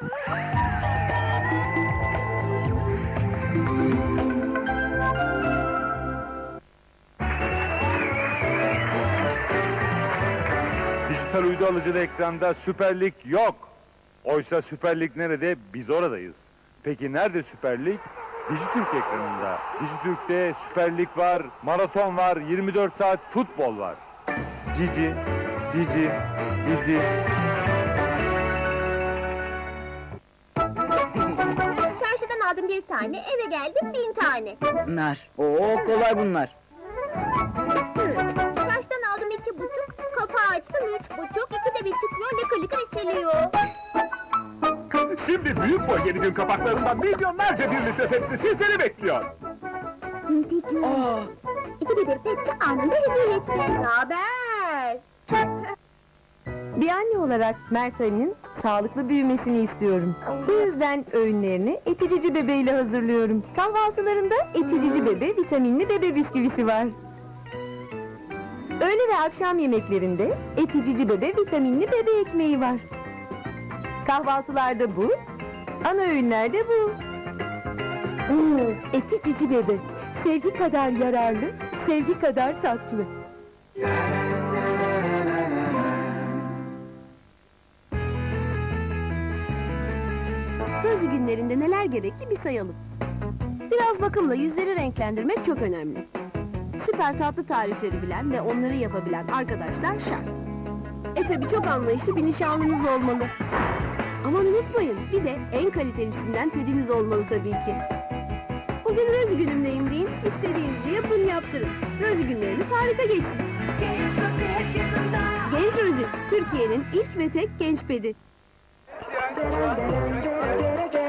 Dijital uydu alıcılı ekranda Süper Lig yok. Oysa Süper Lig nerede? Biz oradayız. Peki nerede Süper Lig? Dijitürk ekranında. Dijitürk'te Süper Lig var, maraton var, 24 saat futbol var. Cici, cici, cici. Aldım bir tane, eve geldim bin tane. Bunlar. Oo kolay bunlar. Çarşıdan aldım iki buçuk, kapağı açtım üç buçuk, iki de bir çıkıyor, lıkır lıkır içiliyor. Şimdi büyük boy 7 gün kapaklarından milyonlarca bir litre Pepsi sizleri bekliyor. Yedi gün. Aa, İki de bir Pepsi anında hediye hepsi. Naber? Bir anne olarak Mert Ali'nin sağlıklı büyümesini istiyorum. Bu yüzden öğünlerini eticici bebeğiyle hazırlıyorum. Kahvaltılarında eticici bebe vitaminli bebe bisküvisi var. Öğle ve akşam yemeklerinde eticici bebe vitaminli bebe ekmeği var. Kahvaltılarda bu, ana öğünlerde bu. Hmm, eticici bebe. Sevgi kadar yararlı, sevgi kadar tatlı. Rozi günlerinde neler gerekli bir sayalım. Biraz bakımla yüzleri renklendirmek çok önemli. Süper tatlı tarifleri bilen ve onları yapabilen arkadaşlar şart. E tabi çok anlayışlı bir nişanlınız olmalı. Aman unutmayın bir de en kalitelisinden pediniz olmalı tabii ki. Bugün Rozi günümdeyim deyin, istediğinizi yapın yaptırın. Rozi günleriniz harika geçsin. Genç Rozi, Türkiye'nin ilk ve tek genç pedi. da da da da da